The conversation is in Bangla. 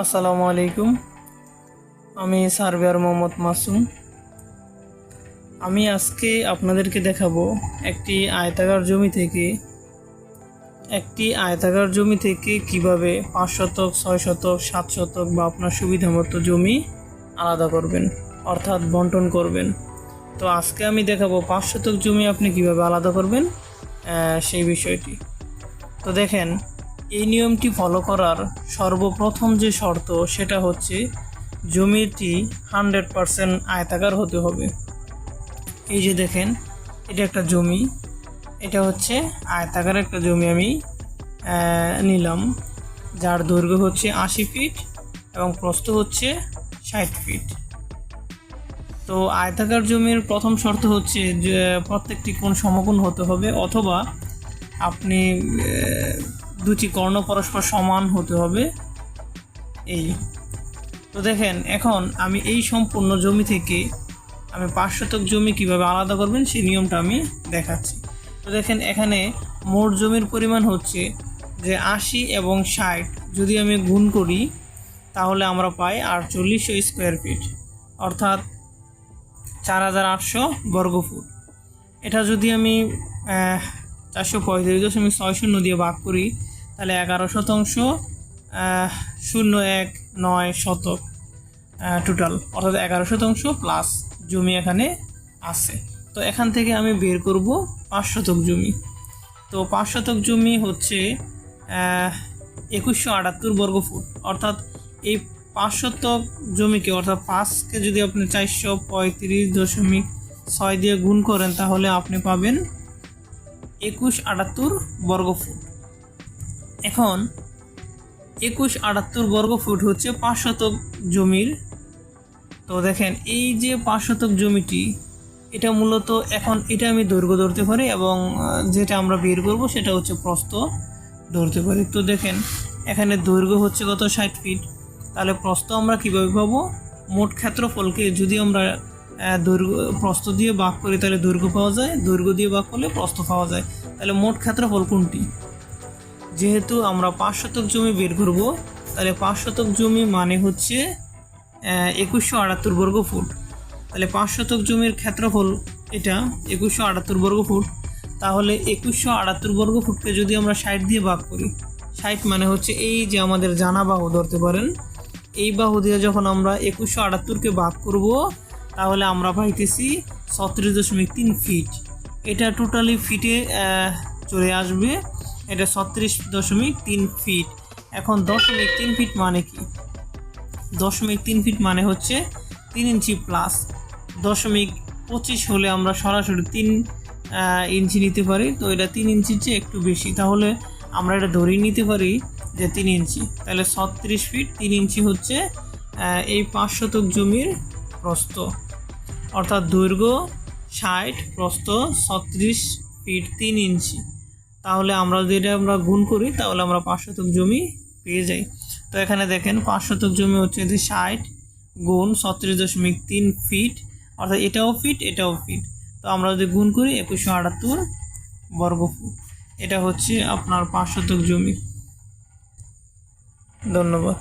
আসসালামু আলাইকুম। আমি সার্ভেয়ার মোহাম্মদ মাসুম। আমি আজকে আপনাদেরকে দেখাবো একটি আয়তাকার জমি থেকে, একটি আয়তাকার জমি থেকে কীভাবে পাঁচ শতক, ছয় শতক, সাত শতক বা আপনার সুবিধা মতো জমি আলাদা করবেন, অর্থাৎ বন্টন করবেন। তো আজকে আমি দেখাবো পাঁচ শতক জমি আপনি কীভাবে আলাদা করবেন সেই বিষয়টি। তো দেখেন নিয়মটি ফলো করার সর্বপ্রথম যে শর্ত, সেটা হচ্ছে জমিটি হান্ড্রেড পারসেন্ট আয়তাকার হতে হবে। এই যে দেখেন, এটা একটা জমি, এটা হচ্ছে আয়তাকার একটা জমি আমি নিলাম, যার দৈর্ঘ্য হচ্ছে আশি ফিট এবং প্রস্থ হচ্ছে ষাট ফিট তো আয়তাকার জমির প্রথম শর্ত হচ্ছে যে, প্রত্যেকটি কোণ সমকোণ হতে হবে, অথবা আপনি দুটি কর্ণ পরস্পর সমান হতে হবে। এই তো দেখেন, এখন আমি এই সম্পূর্ণ জমি থেকে আমি পাঁচ শতক জমি কীভাবে আলাদা করবেন, সেই নিয়মটা আমি দেখাচ্ছি। তো দেখেন, এখানে মোট জমির পরিমাণ হচ্ছে যে আশি এবং ষাট। যদি আমি গুণ করি, তাহলে আমরা পাই আটচল্লিশশো স্কোয়ার ফিট। অর্থাৎ চার হাজার আটশো বর্গফুট। এটা যদি আমি চারশো পঁয়ত্রিশ দশমিক ছয় শূন্য দিয়ে ভাগ করি তাহলে এগারো শতাংশ শূন্য এক নয় শতক টোটাল অর্থাৎ এগারো শতাংশ প্লাস জমি এখানে আছে। তো এখান থেকে আমি বের করব পাঁচ শতক জমি। তো পাঁচ শতক জমি হচ্ছে একুশশো আটাত্তর বর্গ ফুট অর্থাৎ এই পাঁচ শতক জমিকে, অর্থাৎ পাঁচকে যদি আপনি চারশো পঁয়ত্রিশ দশমিক ছয় দিয়ে গুণ করেন, তাহলে আপনি পাবেন একুশ আটাত্তর বর্গ ফুট এখন একুশ আটাত্তর বর্গ ফুট হচ্ছে পাঁচ শতক জমির। তো দেখেন, এই যে পাঁচ শতক জমিটি, এটা মূলত এখন এটা আমি দৈর্ঘ্য ধরতে পারি এবং যেটা আমরা বের করব সেটা হচ্ছে প্রস্থ ধরতে পারি। তো দেখেন, এখানে দৈর্ঘ্য হচ্ছে কত? ষাট ফিট। তাহলে প্রস্থ আমরা কীভাবে পাবো? মোট ক্ষেত্রফলকে যদি আমরা দৈর্ঘ্য, প্রস্থ দিয়ে ভাগ করি, তাহলে দৈর্ঘ্য পাওয়া যায়। দৈর্ঘ্য দিয়ে ভাগ করলে প্রস্থ পাওয়া যায়। তাহলে মোট ক্ষেত্রফল কোনটি? যেহেতু আমরা পাঁচ শতক জমি বের করব, তাহলে পাঁচ শতক জমি মানে হচ্ছে একুশশো আটাত্তর বর্গ ফুট। তাহলে পাঁচ শতক জমির ক্ষেত্রফল এটা, একুশশো আটাত্তর বর্গ ফুট। তাহলে একুশশো আটাত্তর বর্গ ফুটকে যদি আমরা ষাট দিয়ে ভাগ করি, ষাট মানে হচ্ছে এই যে আমাদের জানা বাহু ধরতে পারেন, এই বাহু দিয়ে যখন আমরা একুশশো আটাত্তরকে ভাগ করব, তাহলে আমরা পাইতেছি ছত্রিশ দশমিক তিন ফিট এটা টোটালি ফিটে চলে আসবে। এটা ছত্রিশ দশমিক তিন ফিট এখন দশমিক তিন ফিট মানে কি? দশমিক তিন ফিট মানে হচ্ছে তিন ইঞ্চি প্লাস দশমিক পঁচিশ হলে আমরা সরাসরি তিন ইঞ্চি নিতে পারি। তো এটা তিন ইঞ্চির চেয়ে একটু বেশি। তাহলে আমরা এটা ধরেই নিতে পারি যে তিন ইঞ্চি তাহলে ছত্রিশ ফিট তিন ইঞ্চি হচ্ছে এই পাঁচ শতক জমির প্রস্থ। অর্থাৎ দৈর্ঘ্য ষাট, প্রস্থ ছত্রিশ ফিট তিন ইঞ্চি তাহলে আমরা যদি আমরা গুণ করি, তাহলে আমরা পাঁচ শতক জমি পেয়ে যাই। তো এখানে দেখেন, পাঁচ শতক জমি হচ্ছে যে ষাট গুণ ছত্রিশ দশমিক তিন ফিট, অর্থাৎ এটাও ফিট এটাও ফিট। তো আমরা যদি গুণ করি, একুশশো আটাত্তর বর্গ ফুট এটা হচ্ছে আপনার পাঁচ শতক জমি। ধন্যবাদ।